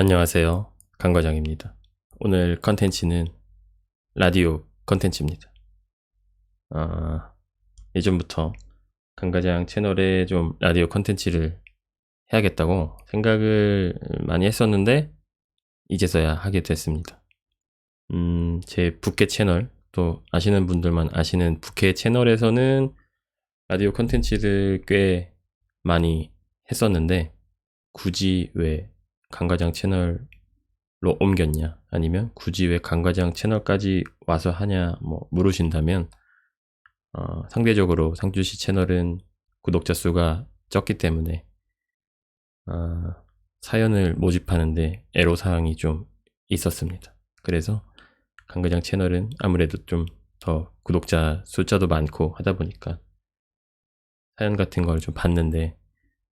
안녕하세요. 강과장입니다. 오늘 컨텐츠는 라디오 컨텐츠입니다. 아, 예전부터 강과장 채널에 좀 라디오 컨텐츠를 해야겠다고 생각을 많이 했었는데 이제서야 하게 됐습니다. 음, 제 부캐 채널 또 아시는 분들만 아시는 부캐 채널에서는 라디오 컨텐츠를 꽤 많이 했었는데 굳이 왜 강과장 채널로 옮겼냐 아니면 굳이 왜 강과장 채널까지 와서 하냐 뭐 물으신다면 어, 상대적으로 상주시 채널은 구독자 수가 적기 때문에 어, 사연을 모집하는데 애로사항이 좀 있었습니다. 그래서 강과장 채널은 아무래도 좀 더 구독자 숫자도 많고 하다 보니까 사연 같은 걸 좀 봤는데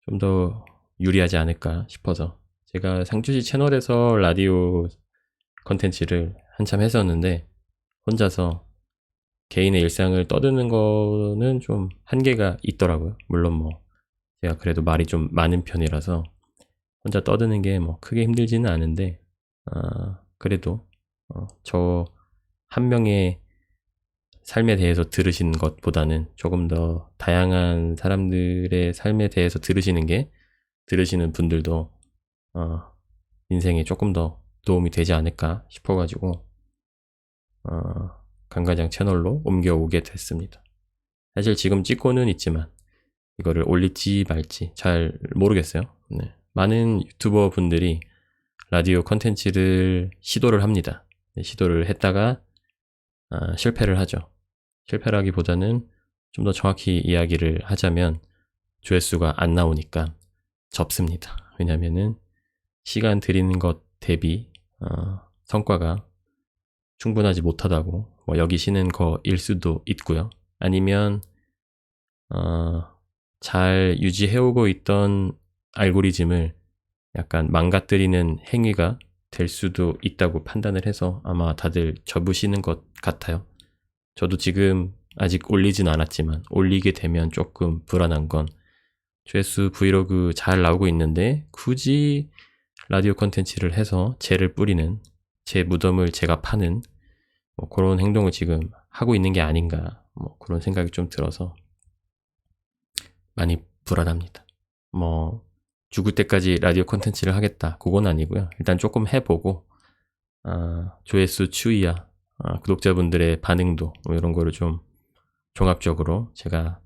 좀 더 유리하지 않을까 싶어서 제가 상주시 채널에서 라디오 컨텐츠를 한참 했었는데 혼자서 개인의 일상을 떠드는 거는 좀 한계가 있더라고요. 물론 뭐 제가 그래도 말이 좀 많은 편이라서 혼자 떠드는 게 뭐 크게 힘들지는 않은데 아, 그래도 어, 저한 명의 삶에 대해서 들으시는 것보다는 조금 더 다양한 사람들의 삶에 대해서 들으시는 게 들으시는 분들도 어, 인생에 조금 더 도움이 되지 않을까 싶어가지고 어, 강가장 채널로 옮겨오게 됐습니다. 사실 지금 찍고는 있지만 이거를 올릴지 말지 잘 모르겠어요. 네. 많은 유튜버 분들이 라디오 컨텐츠를 시도를 합니다. 네, 시도를 했다가 아, 실패를 하죠. 실패라기보다는 좀 더 정확히 이야기를 하자면 조회수가 안 나오니까 접습니다. 왜냐면은 시간 들이는 것 대비 어, 성과가 충분하지 못하다고 뭐 여기시는 거일 수도 있고요. 아니면 어, 잘 유지해오고 있던 알고리즘을 약간 망가뜨리는 행위가 될 수도 있다고 판단을 해서 아마 다들 접으시는 것 같아요. 저도 지금 아직 올리진 않았지만 올리게 되면 조금 불안한 건 조회수 브이로그 잘 나오고 있는데 굳이 라디오 컨텐츠를 해서 재를 뿌리는 제 무덤을 제가 파는 뭐 그런 행동을 지금 하고 있는 게 아닌가 뭐 그런 생각이 좀 들어서 많이 불안합니다. 뭐 죽을 때까지 라디오 컨텐츠를 하겠다 그건 아니고요. 일단 조금 해보고 아, 조회수 추이야 아, 구독자분들의 반응도 뭐 이런 거를 좀 종합적으로 제가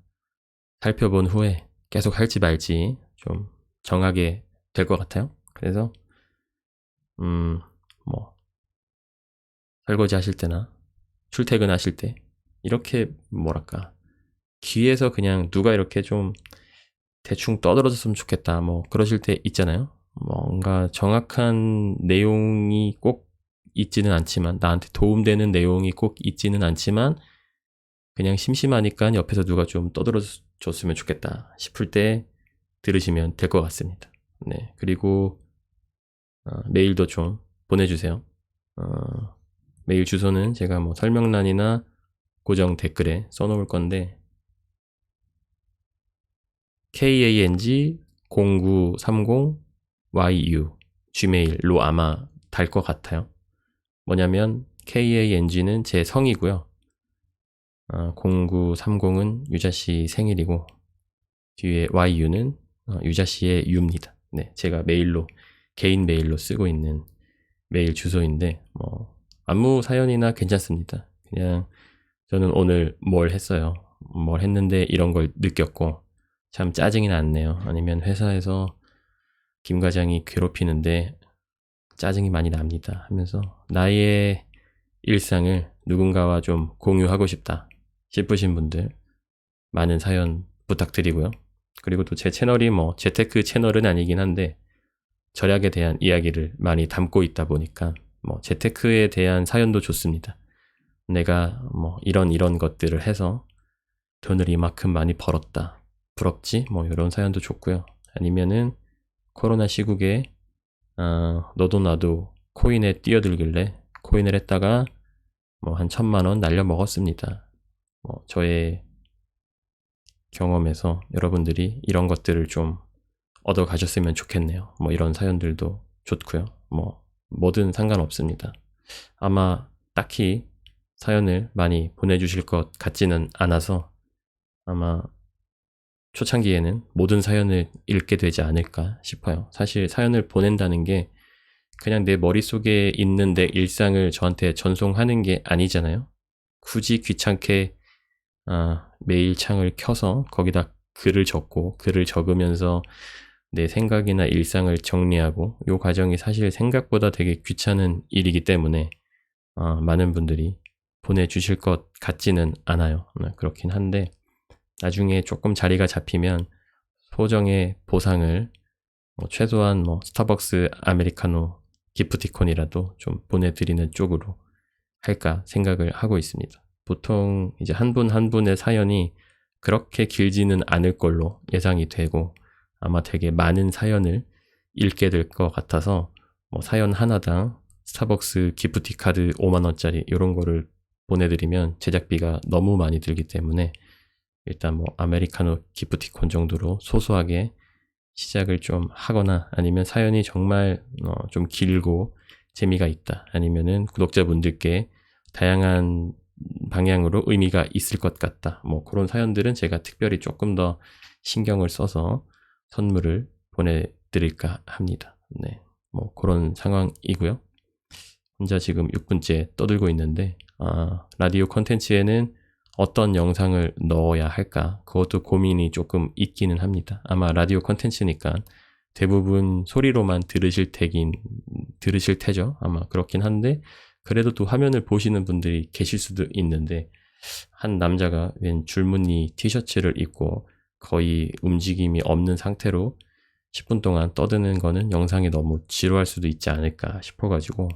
살펴본 후에 계속 할지 말지 좀 정하게 될 것 같아요. 그래서 음 뭐 설거지 하실 때나 출퇴근 하실 때 이렇게 뭐랄까 귀에서 그냥 누가 이렇게 좀 대충 떠들어졌으면 좋겠다 뭐 그러실 때 있잖아요. 뭔가 정확한 내용이 꼭 있지는 않지만 나한테 도움되는 내용이 꼭 있지는 않지만 그냥 심심하니까 옆에서 누가 좀 떠들어 줬으면 좋겠다 싶을 때 들으시면 될 것 같습니다. 네. 그리고 어, 메일도 좀 보내주세요. 어, 메일 주소는 제가 뭐 설명란이나 고정 댓글에 써놓을 건데 kang 0930yu gmail로 아마 달 것 같아요. 뭐냐면 kang는 제 성이고요. 어, 0930은 유자 씨 생일이고 뒤에 yu는 어, 유자 씨의 유입니다. 네, 제가 메일로 개인 메일로 쓰고 있는 메일 주소인데 뭐 아무 사연이나 괜찮습니다. 그냥 저는 오늘 뭘 했어요. 뭘 했는데 이런 걸 느꼈고 참 짜증이 났네요. 아니면 회사에서 김 과장이 괴롭히는데 짜증이 많이 납니다. 하면서 나의 일상을 누군가와 좀 공유하고 싶다 싶으신 분들 많은 사연 부탁드리고요. 그리고 또 제 채널이 뭐 재테크 채널은 아니긴 한데 절약에 대한 이야기를 많이 담고 있다 보니까 뭐 재테크에 대한 사연도 좋습니다. 내가 뭐 이런 이런 것들을 해서 돈을 이만큼 많이 벌었다. 부럽지? 뭐 이런 사연도 좋고요. 아니면은 코로나 시국에 어, 너도 나도 코인에 뛰어들길래 코인을 했다가 뭐 한 천만 원 날려 먹었습니다. 뭐 저의 경험에서 여러분들이 이런 것들을 좀 얻어 가셨으면 좋겠네요. 뭐 이런 사연들도 좋고요. 뭐 뭐든 상관없습니다. 아마 딱히 사연을 많이 보내주실 것 같지는 않아서 아마 초창기에는 모든 사연을 읽게 되지 않을까 싶어요. 사실 사연을 보낸다는 게 그냥 내 머릿속에 있는 내 일상을 저한테 전송하는 게 아니잖아요. 굳이 귀찮게 아, 메일 창을 켜서 거기다 글을 적고 글을 적으면서 내 생각이나 일상을 정리하고 이 과정이 사실 생각보다 되게 귀찮은 일이기 때문에 아, 많은 분들이 보내주실 것 같지는 않아요. 네, 그렇긴 한데 나중에 조금 자리가 잡히면 소정의 보상을 뭐 최소한 뭐 스타벅스 아메리카노 기프티콘이라도 좀 보내드리는 쪽으로 할까 생각을 하고 있습니다. 보통 이제 한 분한 분의 사연이 그렇게 길지는 않을 걸로 예상이 되고 아마 되게 많은 사연을 읽게 될 것 같아서 뭐 사연 하나당 스타벅스 기프티 카드 5만 원짜리 이런 거를 보내드리면 제작비가 너무 많이 들기 때문에 일단 뭐 아메리카노 기프티콘 정도로 소소하게 시작을 좀 하거나 아니면 사연이 정말 어, 좀 길고 재미가 있다 아니면은 구독자분들께 다양한 방향으로 의미가 있을 것 같다. 뭐 그런 사연들은 제가 특별히 조금 더 신경을 써서 선물을 보내드릴까 합니다 네 뭐 그런 상황이고요 혼자 지금 6분째 떠들고 있는데 아, 라디오 컨텐츠에는 어떤 영상을 넣어야 할까? 그것도 고민이 조금 있기는 합니다. 아마 라디오 컨텐츠니까 대부분 소리로만 들으실 테긴, 들으실 테죠. 아마 그렇긴 한데, 그래도 또 화면을 보시는 분들이 계실 수도 있는데, 한 남자가 웬 줄무늬 티셔츠를 입고 거의 움직임이 없는 상태로 10분 동안 떠드는 거는 영상이 너무 지루할 수도 있지 않을까 싶어가지고,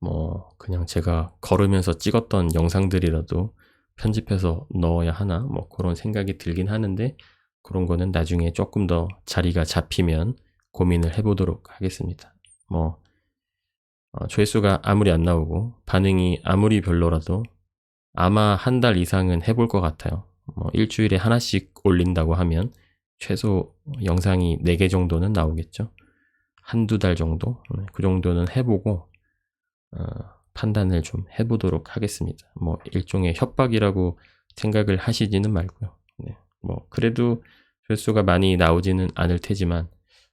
뭐 그냥 제가 걸으면서 찍었던 영상들이라도 편집해서 넣어야 하나 뭐 그런 생각이 들긴 하는데 그런 거는 나중에 조금 더 자리가 잡히면 고민을 해보도록 하겠습니다. 뭐 어, 조회수가 아무리 안 나오고 반응이 아무리 별로라도 아마 한 달 이상은 해볼 것 같아요. 뭐 일주일에 하나씩 올린다고 하면 최소 영상이 4개 정도는 나오겠죠. 한두 달 정도? 네, 그 정도는 해보고 어, 판단을 좀 해보도록 하겠습니다. 뭐 일종의 협박이라고 생각을 하시지는 말고요. 네, 뭐 그래도 조회수가 많이 나오지는 않을 테지만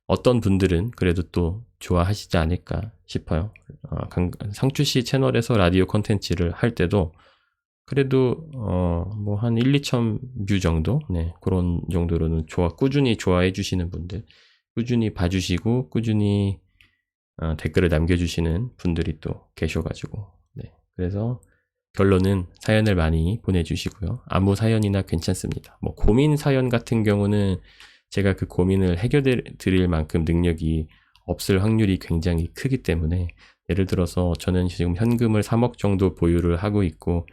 어떤 분들은 그래도 또 좋아하시지 않을까 싶어요. 어, 상추 씨 채널에서 라디오 컨텐츠를 할 때도 그래도 어 뭐 한 1, 2천 뷰 정도 네 그런 정도로는 좋아 꾸준히 좋아해 주시는 분들 꾸준히 봐주시고 꾸준히 어, 댓글을 남겨주시는 분들이 또 계셔가지고 네. 그래서 결론은 사연을 많이 보내주시고요. 아무 사연이나 괜찮습니다. 뭐 고민 사연 같은 경우는 제가 그 고민을 해결해 드릴 만큼 능력이 없을 확률이 굉장히 크기 때문에 예를 들어서 저는 지금 현금을 3억 정도 보유를 하고 있고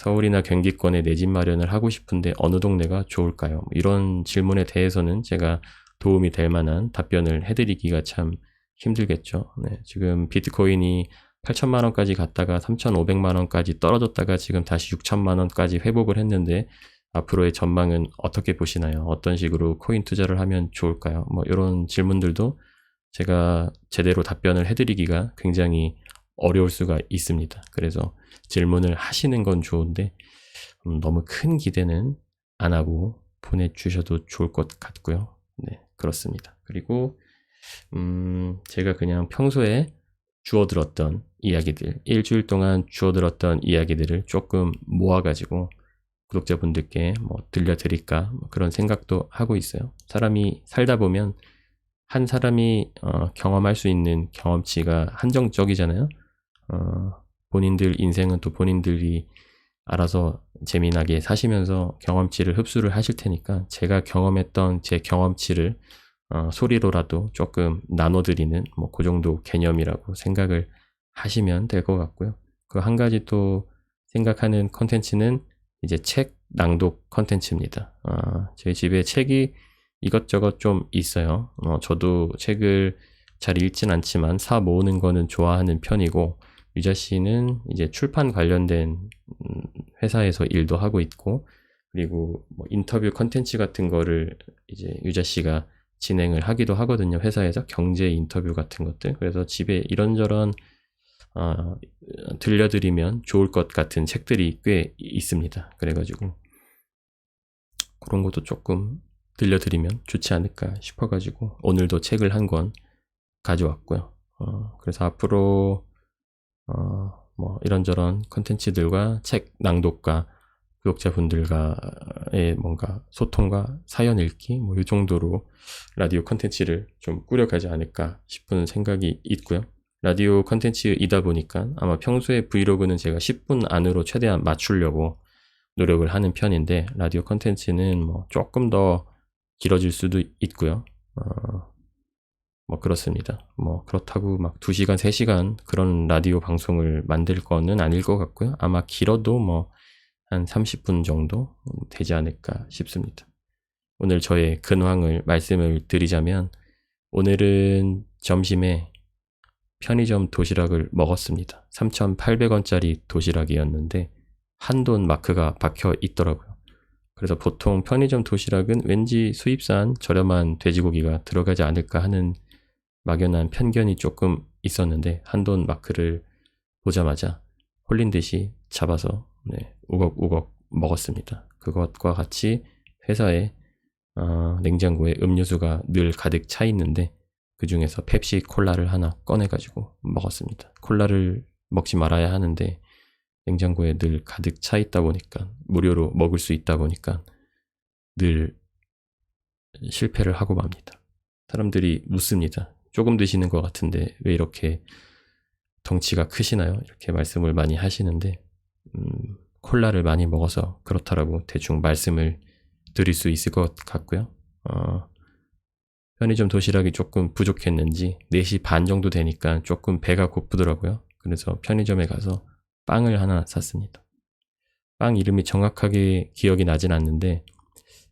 서울이나 경기권에 내 집 마련을 하고 싶은데 어느 동네가 좋을까요? 뭐 이런 질문에 대해서는 제가 도움이 될 만한 답변을 해드리기가 참 힘들겠죠. 네, 지금 비트코인이 8천만 원까지 갔다가 3,500만 원까지 떨어졌다가 지금 다시 6천만 원까지 회복을 했는데 앞으로의 전망은 어떻게 보시나요? 어떤 식으로 코인 투자를 하면 좋을까요? 뭐 이런 질문들도 제가 제대로 답변을 해드리기가 굉장히 어려울 수가 있습니다. 그래서 질문을 하시는 건 좋은데 음, 너무 큰 기대는 안 하고 보내주셔도 좋을 것 같고요. 네, 그렇습니다. 그리고 음, 제가 그냥 평소에 주워들었던 이야기들, 일주일 동안 주워들었던 이야기들을 조금 모아가지고 구독자분들께 뭐 들려드릴까 뭐 그런 생각도 하고 있어요. 사람이 살다 보면 한 사람이 어, 경험할 수 있는 경험치가 한정적이잖아요. 어, 본인들 인생은 또 본인들이 알아서 재미나게 사시면서 경험치를 흡수를 하실 테니까 제가 경험했던 제 경험치를 어, 소리로라도 조금 나눠드리는 뭐 그 정도 개념이라고 생각을 하시면 될 것 같고요. 그 한 가지 또 생각하는 컨텐츠는 이제 책 낭독 컨텐츠입니다. 어, 제 집에 책이 이것저것 좀 있어요. 어, 저도 책을 잘 읽진 않지만 사 모으는 거는 좋아하는 편이고 유자 씨는 이제 출판 관련된 음, 회사에서 일도 하고 있고 그리고 뭐 인터뷰 컨텐츠 같은 거를 이제 유자 씨가 진행을 하기도 하거든요. 회사에서 경제 인터뷰 같은 것들. 그래서 집에 이런저런 어, 들려드리면 좋을 것 같은 책들이 꽤 있습니다. 그래가지고 그런 것도 조금 들려드리면 좋지 않을까 싶어가지고 오늘도 책을 한 권 가져왔고요. 어, 그래서 앞으로 어, 뭐 이런저런 컨텐츠들과 책 낭독과 구독자분들과의 뭔가 소통과 사연 읽기 뭐 이 정도로 라디오 컨텐츠를 좀 꾸려가지 않을까 싶은 생각이 있고요. 라디오 컨텐츠이다 보니까 아마 평소에 브이로그는 제가 10분 안으로 최대한 맞추려고 노력을 하는 편인데 라디오 컨텐츠는 뭐 조금 더 길어질 수도 있고요. 어, 뭐 그렇습니다. 뭐 그렇다고 막 2시간, 3시간 그런 라디오 방송을 만들 거는 아닐 것 같고요. 아마 길어도 뭐 한 30분 정도 되지 않을까 싶습니다. 오늘 저의 근황을 말씀을 드리자면 오늘은 점심에 편의점 도시락을 먹었습니다. 3,800원짜리 도시락이었는데 한돈 마크가 박혀 있더라고요. 그래서 보통 편의점 도시락은 왠지 수입산 저렴한 돼지고기가 들어가지 않을까 하는 막연한 편견이 조금 있었는데 한돈 마크를 보자마자 홀린 듯이 잡아서 네, 우걱우걱 먹었습니다. 그것과 같이 회사에 어, 냉장고에 음료수가 늘 가득 차 있는데 그 중에서 펩시 콜라를 하나 꺼내가지고 먹었습니다. 콜라를 먹지 말아야 하는데 냉장고에 늘 가득 차 있다 보니까 무료로 먹을 수 있다 보니까 늘 실패를 하고 맙니다. 사람들이 묻습니다. 조금 드시는 것 같은데 왜 이렇게 덩치가 크시나요? 이렇게 말씀을 많이 하시는데 음, 콜라를 많이 먹어서 그렇다라고 대충 말씀을 드릴 수 있을 것 같고요. 어, 편의점 도시락이 조금 부족했는지 4시 반 정도 되니까 조금 배가 고프더라고요. 그래서 편의점에 가서 빵을 하나 샀습니다. 빵 이름이 정확하게 기억이 나진 않는데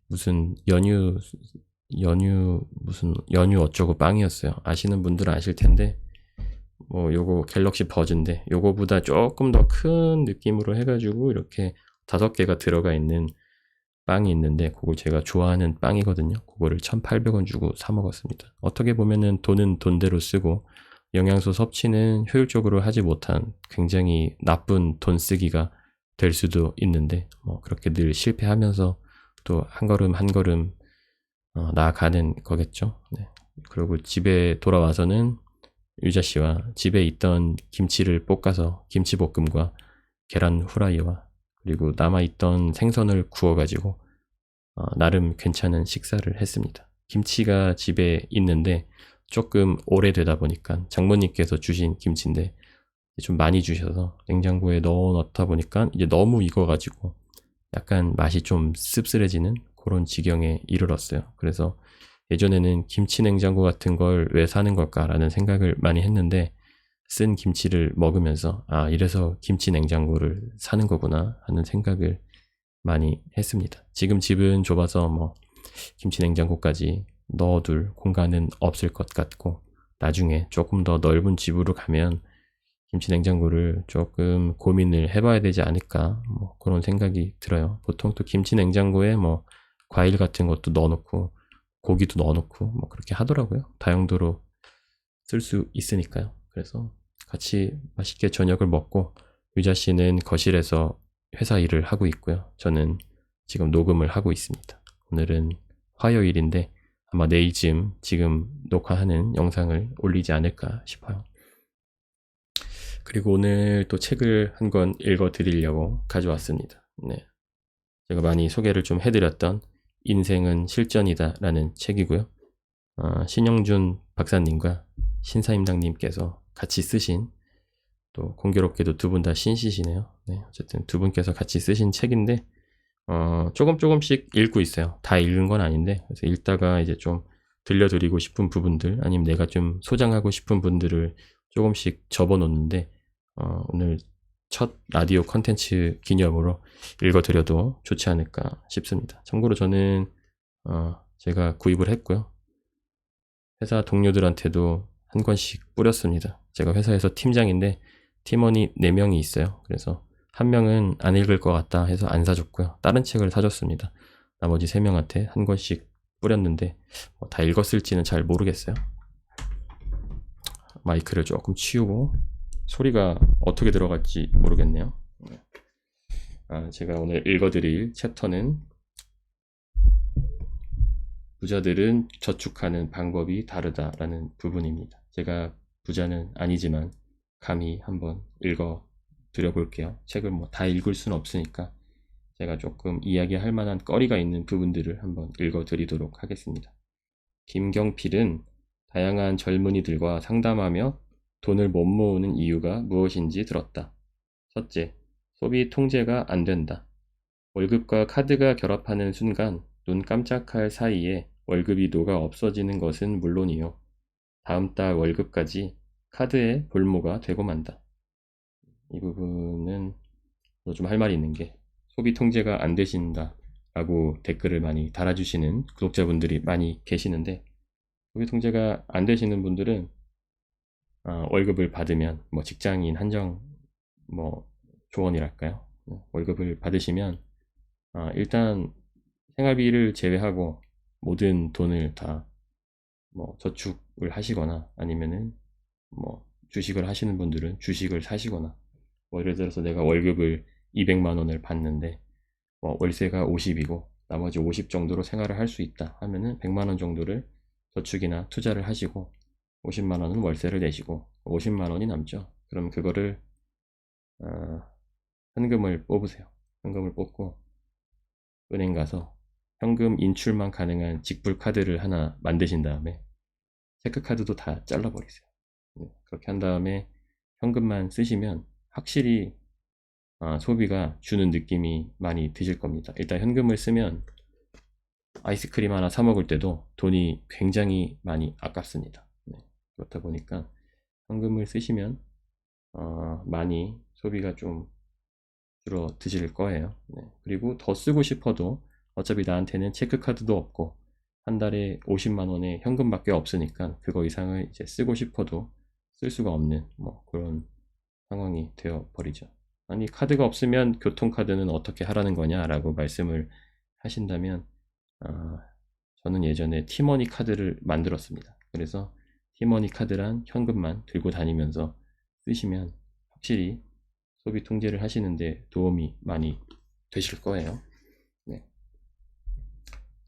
무슨 연유 연유 무슨 연유 어쩌고 빵이었어요. 아시는 분들은 아실 텐데 뭐 요거 갤럭시 버즈인데 요거보다 조금 더 큰 느낌으로 해가지고 이렇게 다섯 개가 들어가 있는 빵이 있는데 그걸 제가 좋아하는 빵이거든요. 그거를 1,800원 주고 사 먹었습니다. 어떻게 보면은 돈은 돈대로 쓰고 영양소 섭취는 효율적으로 하지 못한 굉장히 나쁜 돈 쓰기가 될 수도 있는데 뭐 그렇게 늘 실패하면서 또 한 걸음 한 걸음 어, 나아가는 거겠죠. 네. 그리고 집에 돌아와서는 유자 씨와 집에 있던 김치를 볶아서 김치볶음과 계란 후라이와 그리고 남아있던 생선을 구워가지고 어, 나름 괜찮은 식사를 했습니다. 김치가 집에 있는데 조금 오래되다 보니까 장모님께서 주신 김치인데 좀 많이 주셔서 냉장고에 넣어 넣다 보니까 이제 너무 익어가지고 약간 맛이 좀 씁쓸해지는 그런 지경에 이르렀어요. 그래서 예전에는 김치 냉장고 같은 걸 왜 사는 걸까라는 생각을 많이 했는데 쓴 김치를 먹으면서 아 이래서 김치 냉장고를 사는 거구나 하는 생각을 많이 했습니다. 지금 집은 좁아서 뭐 김치 냉장고까지 넣어둘 공간은 없을 것 같고 나중에 조금 더 넓은 집으로 가면 김치 냉장고를 조금 고민을 해봐야 되지 않을까 뭐 그런 생각이 들어요. 보통 또 김치 냉장고에 뭐 과일 같은 것도 넣어놓고 고기도 넣어놓고 뭐 그렇게 하더라고요. 다용도로 쓸 수 있으니까요. 그래서 같이 맛있게 저녁을 먹고 유자 씨는 거실에서 회사 일을 하고 있고요. 저는 지금 녹음을 하고 있습니다. 오늘은 화요일인데 아마 내일쯤 지금 녹화하는 영상을 올리지 않을까 싶어요. 그리고 오늘 또 책을 한 권 읽어 드리려고 가져왔습니다. 네. 제가 많이 소개를 좀 해드렸던 인생은 실전이다 라는 책이고요. 어, 신영준 박사님과 신사임당님께서 같이 쓰신 또 공교롭게도 두 분 다 신시시네요. 네, 어쨌든 두 분께서 같이 쓰신 책인데 어, 조금 조금씩 읽고 있어요. 다 읽은 건 아닌데 그래서 읽다가 이제 좀 들려드리고 싶은 부분들 아니면 내가 좀 소장하고 싶은 분들을 조금씩 접어놓는데 어, 오늘 첫 라디오 컨텐츠 기념으로 읽어드려도 좋지 않을까 싶습니다. 참고로 저는 어, 제가 구입을 했고요. 회사 동료들한테도 한 권씩 뿌렸습니다. 제가 회사에서 팀장인데 팀원이 4명이 있어요. 그래서 한 명은 안 읽을 것 같다 해서 안 사줬고요. 다른 책을 사줬습니다. 나머지 3명한테 한 권씩 뿌렸는데 뭐 다 읽었을지는 잘 모르겠어요. 마이크를 조금 치우고 소리가 어떻게 들어갈지 모르겠네요. 아, 제가 오늘 읽어드릴 챕터는 부자들은 저축하는 방법이 다르다라는 부분입니다. 제가 부자는 아니지만 감히 한번 읽어 드려볼게요. 책을 뭐 다 읽을 수는 없으니까 제가 조금 이야기할 만한 거리가 있는 부분들을 한번 읽어 드리도록 하겠습니다. 김경필은 다양한 젊은이들과 상담하며 돈을 못 모으는 이유가 무엇인지 들었다. 첫째, 소비 통제가 안 된다. 월급과 카드가 결합하는 순간 눈 깜짝할 사이에 월급이 녹아 없어지는 것은 물론이요. 다음 달 월급까지 카드에 볼모가 되고 만다. 이 부분은 좀 할 말이 있는 게 소비 통제가 안 되신다 라고 댓글을 많이 달아주시는 구독자분들이 많이 계시는데 소비 통제가 안 되시는 분들은 어, 월급을 받으면 뭐 직장인 한정 뭐 조언이랄까요? 네, 월급을 받으시면 어, 일단 생활비를 제외하고 모든 돈을 다 뭐 저축을 하시거나 아니면은 뭐 주식을 하시는 분들은 주식을 사시거나 뭐 예를 들어서 내가 월급을 200만 원을 받는데 뭐 월세가 50이고 나머지 50 정도로 생활을 할 수 있다 하면은 100만 원 정도를 저축이나 투자를 하시고 50만 원은 월세를 내시고 50만 원이 남죠. 그럼 그거를 어, 현금을 뽑으세요. 현금을 뽑고 은행 가서 현금 인출만 가능한 직불 카드를 하나 만드신 다음에 체크 카드도 다 잘라버리세요. 네, 그렇게 한 다음에 현금만 쓰시면 확실히 아, 소비가 주는 느낌이 많이 드실 겁니다. 일단 현금을 쓰면 아이스크림 하나 사 먹을 때도 돈이 굉장히 많이 아깝습니다. 네, 그렇다 보니까 현금을 쓰시면 어, 많이 소비가 좀 줄어드실 거예요. 네, 그리고 더 쓰고 싶어도 어차피 나한테는 체크카드도 없고 한 달에 50만 원의 현금밖에 없으니까 그거 이상을 이제 쓰고 싶어도 쓸 수가 없는 뭐 그런 상황이 되어 버리죠. 아니 카드가 없으면 교통카드는 어떻게 하라는 거냐라고 말씀을 하신다면 아, 저는 예전에 티머니 카드를 만들었습니다. 그래서 티머니 카드란 현금만 들고 다니면서 쓰시면 확실히 소비 통제를 하시는데 도움이 많이 되실 거예요. 네.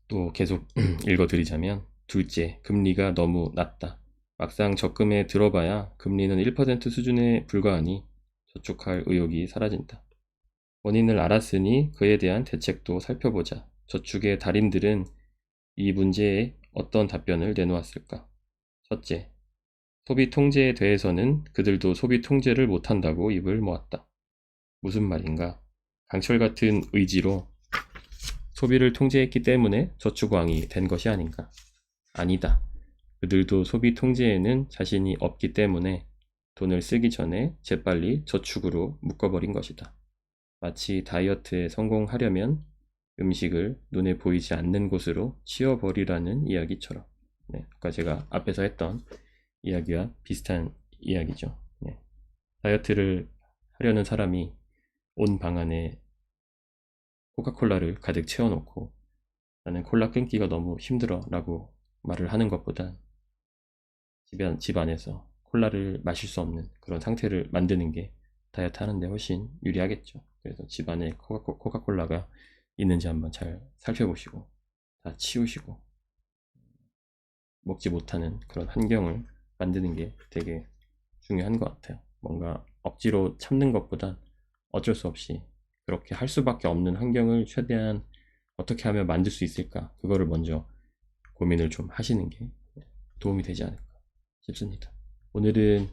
또 계속 읽어드리자면 둘째, 금리가 너무 낮다. 막상 적금에 들어봐야 금리는 1% 수준에 불과하니 저축할 의욕이 사라진다. 원인을 알았으니 그에 대한 대책도 살펴보자. 저축의 달인들은 이 문제에 어떤 답변을 내놓았을까? 첫째, 소비 통제에 대해서는 그들도 소비 통제를 못한다고 입을 모았다. 무슨 말인가? 강철 같은 의지로 소비를 통제했기 때문에 저축왕이 된 것이 아닌가? 아니다. 그들도 소비 통제에는 자신이 없기 때문에 돈을 쓰기 전에 재빨리 저축으로 묶어버린 것이다. 마치 다이어트에 성공하려면 음식을 눈에 보이지 않는 곳으로 치워버리라는 이야기처럼. 네, 아까 제가 앞에서 했던 이야기와 비슷한 이야기죠. 네. 다이어트를 하려는 사람이 온 방 안에 코카콜라를 가득 채워놓고 나는 콜라 끊기가 너무 힘들어 라고 말을 하는 것보다 집, 안, 집 안에서 콜라를 마실 수 없는 그런 상태를 만드는 게 다이어트 하는데 훨씬 유리하겠죠. 그래서 집 안에 코카, 코카콜라가 있는지 한번 잘 살펴보시고 다 치우시고 먹지 못하는 그런 환경을 만드는 게 되게 중요한 것 같아요. 뭔가 억지로 참는 것보다 어쩔 수 없이 그렇게 할 수밖에 없는 환경을 최대한 어떻게 하면 만들 수 있을까 그거를 먼저 고민을 좀 하시는 게 도움이 되지 않을까 싶습니다. 오늘은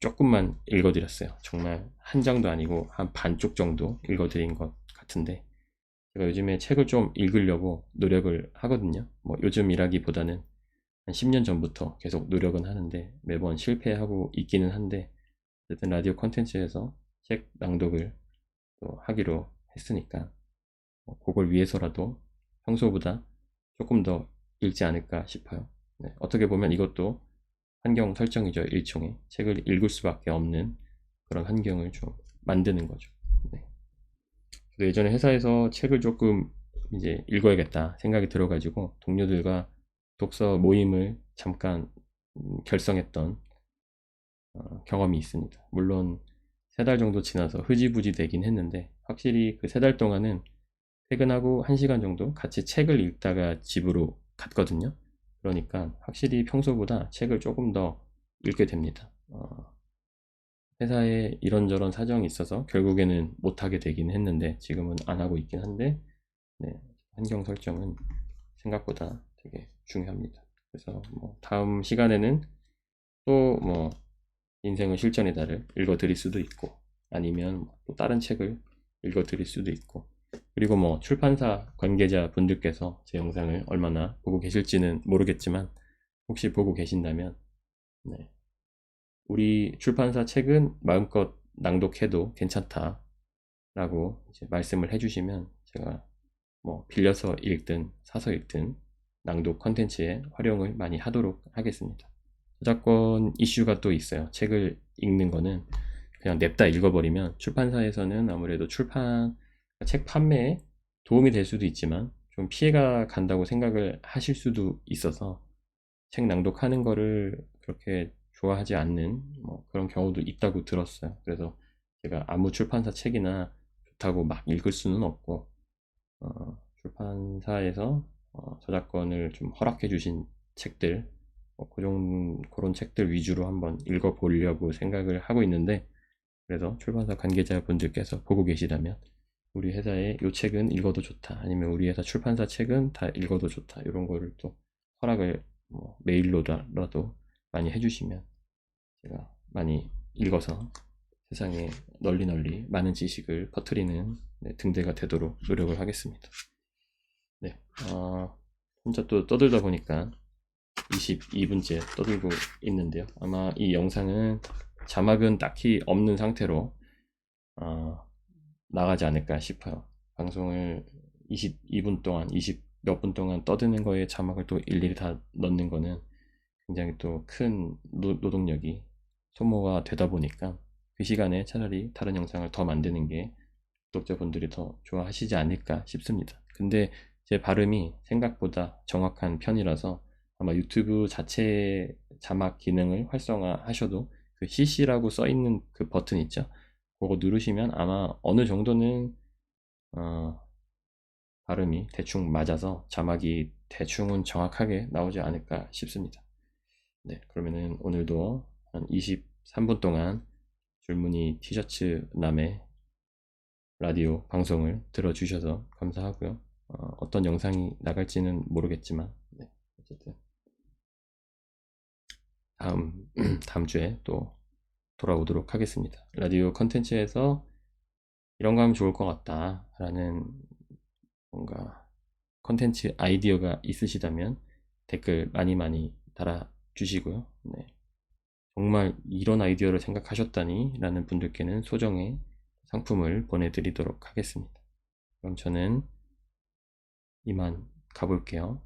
조금만 읽어드렸어요. 정말 한 장도 아니고 한 반쪽 정도 읽어드린 것 같은데 제가 요즘에 책을 좀 읽으려고 노력을 하거든요. 뭐 요즘이라기보다는 한 10년 전부터 계속 노력은 하는데 매번 실패하고 있기는 한데 어쨌든 라디오 컨텐츠에서 책 낭독을 또 하기로 했으니까 뭐 그걸 위해서라도 평소보다 조금 더 읽지 않을까 싶어요. 네, 어떻게 보면 이것도 환경 설정이죠. 일종의 책을 읽을 수밖에 없는 그런 환경을 좀 만드는 거죠. 네. 예전에 회사에서 책을 조금 이제 읽어야겠다 생각이 들어가지고 동료들과 독서 모임을 잠깐 음, 결성했던 어, 경험이 있습니다. 물론 세 달 정도 지나서 흐지부지 되긴 했는데 확실히 그 세 달 동안은 퇴근하고 한 시간 정도 같이 책을 읽다가 집으로 갔거든요. 그러니까 확실히 평소보다 책을 조금 더 읽게 됩니다. 어, 회사에 이런저런 사정이 있어서 결국에는 못하게 되긴 했는데 지금은 안 하고 있긴 한데 네, 환경 설정은 생각보다 되게 중요합니다. 그래서 뭐 다음 시간에는 또 뭐 인생은 실전이다를 읽어드릴 수도 있고 아니면 또 다른 책을 읽어드릴 수도 있고 그리고 뭐 출판사 관계자 분들께서 제 영상을 얼마나 보고 계실지는 모르겠지만 혹시 보고 계신다면 네, 우리 출판사 책은 마음껏 낭독해도 괜찮다 라고 말씀을 해주시면 제가 뭐 빌려서 읽든 사서 읽든 낭독 컨텐츠에 활용을 많이 하도록 하겠습니다. 저작권 이슈가 또 있어요. 책을 읽는 거는 그냥 냅다 읽어버리면 출판사에서는 아무래도 출판 책 판매에 도움이 될 수도 있지만 좀 피해가 간다고 생각을 하실 수도 있어서 책 낭독하는 거를 그렇게 좋아하지 않는 뭐 그런 경우도 있다고 들었어요. 그래서 제가 아무 출판사 책이나 좋다고 막 읽을 수는 없고 어, 출판사에서 어, 저작권을 좀 허락해 주신 책들 뭐 그런 그런 책들 위주로 한번 읽어보려고 생각을 하고 있는데 그래서 출판사 관계자분들께서 보고 계시다면 우리 회사의 요 책은 읽어도 좋다 아니면 우리 회사 출판사 책은 다 읽어도 좋다 이런 거를 또 허락을 뭐 메일로라도 많이 해주시면 제가 많이 읽어서 세상에 널리 널리 많은 지식을 퍼뜨리는 네, 등대가 되도록 노력을 하겠습니다. 네, 어, 혼자 또 떠들다 보니까 22분째 떠들고 있는데요. 아마 이 영상은 자막은 딱히 없는 상태로 어, 나가지 않을까 싶어요. 방송을 22분 동안, 20 몇 분 동안 떠드는 거에 자막을 또 일일이 다 넣는 거는 굉장히 또 큰 노동력이 소모가 되다 보니까 그 시간에 차라리 다른 영상을 더 만드는 게 구독자분들이 더 좋아하시지 않을까 싶습니다. 근데 제 발음이 생각보다 정확한 편이라서 아마 유튜브 자체 자막 기능을 활성화하셔도 그 CC라고 써 있는 그 버튼 있죠. 그거 누르시면 아마 어느 정도는 어, 발음이 대충 맞아서 자막이 대충은 정확하게 나오지 않을까 싶습니다. 네, 그러면은 오늘도 한 23분 동안 줄무늬 티셔츠 남의 라디오 방송을 들어주셔서 감사하고요. 어, 떤 영상이 나갈지는 모르겠지만 네, 어쨌든 다음 다음 주에 또 돌아오도록 하겠습니다. 라디오 컨텐츠에서 이런 거 하면 좋을 것 같다 라는 뭔가 컨텐츠 아이디어가 있으시다면 댓글 많이 많이 달아주시고요. 네. 정말 이런 아이디어를 생각하셨다니 라는 분들께는 소정의 상품을 보내드리도록 하겠습니다. 그럼 저는 이만 가볼게요.